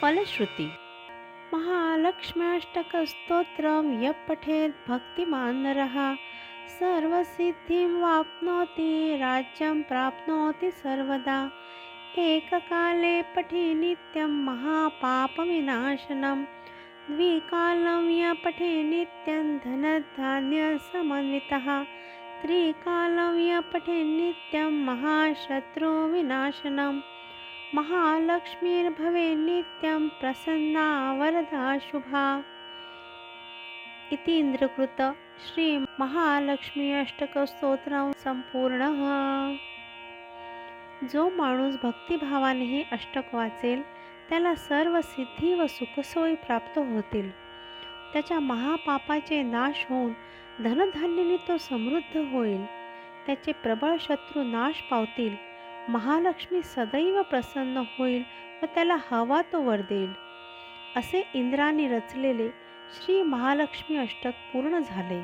फलश्रुती। महालक्ष्म्याष्टकस्तोत्रं यः पठेत् भक्तिमान् नरः सर्वसिद्धिं वाप्नोति राज्यं प्राप्नोति सर्वदा। एककाले पठे नित्यं महापापविनाशनं द्विकालं य पठे नित्यं धनधान्यसमन्वितः त्रिकालं य पठे नित्यं महाशत्रुविनाशनं महालक्ष्मीर्भवे नित्यं प्रसन्ना वरदा शुभा। इति इंद्रकृत श्री महालक्ष्मी अष्टकस्तोत्रं संपूर्णः। जो माणूस भक्तिभावाने हे अष्टक वाचेल त्याला सर्व सिद्धी व सुखसोयी प्राप्त होतील. त्याच्या महापापाचे नाश होऊन धनधान्याने तो समृद्ध होईल. त्याचे प्रबळ शत्रू नाश पावतील. महालक्ष्मी सदैव प्रसन्न होईल व त्याला हवा तो वर देईल. असे इंद्राने रचलेले श्री महालक्ष्मी अष्टक पूर्ण झाले.